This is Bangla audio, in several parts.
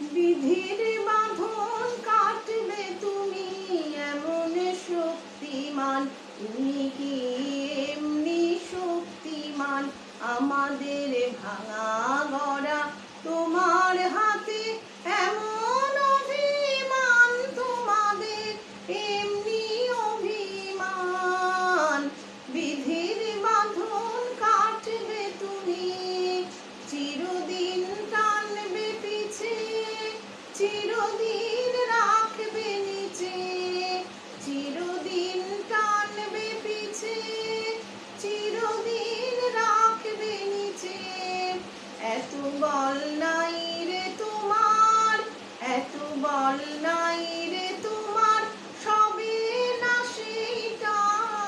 বিধির বাঁধন কাটবে তুমি এমন শক্তিমান। তুমি কি এমনি শক্তিমান? আমাদের ভাঙা এত বল নাই রে তোমার, এত বল নাই রে তোমার, সবে না সেইটার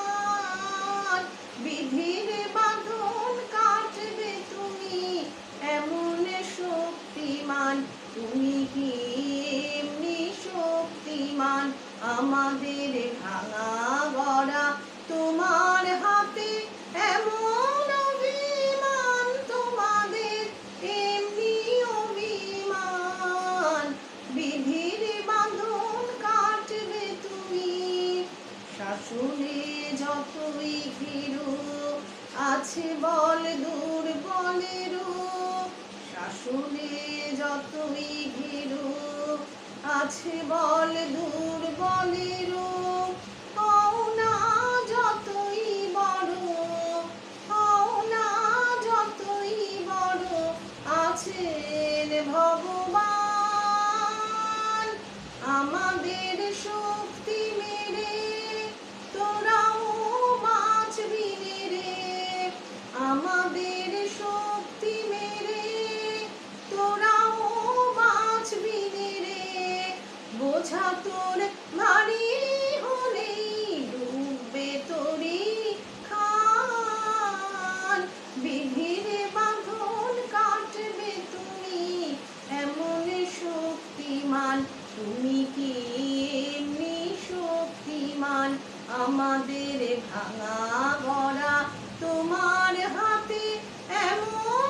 বিধির বাঁধন কাটবে তুমি এমন শক্তিমান, তুমি কি এমনি শক্তিমান? আমাদের ভাঙা গড়া তোমার শাসনে যতই ঘিরু, আছে বল দুর্বলেরও শাসনে যতই ঘিরু, আছে বল যতই বড় আছেন ভগবান। আমাদের শক্তি মেরে আমাদের শক্তি মেরে, তোরাও বাঁচবি রে। বোঝা তোর ভারী হলেই ডুববে তোরি বাঁধন কাটবে তুমি, এমন শক্তিমান। তুমি কি এমনি শক্তিমান? আমাদের ভাঙা গড়া তোমার হাতে এমন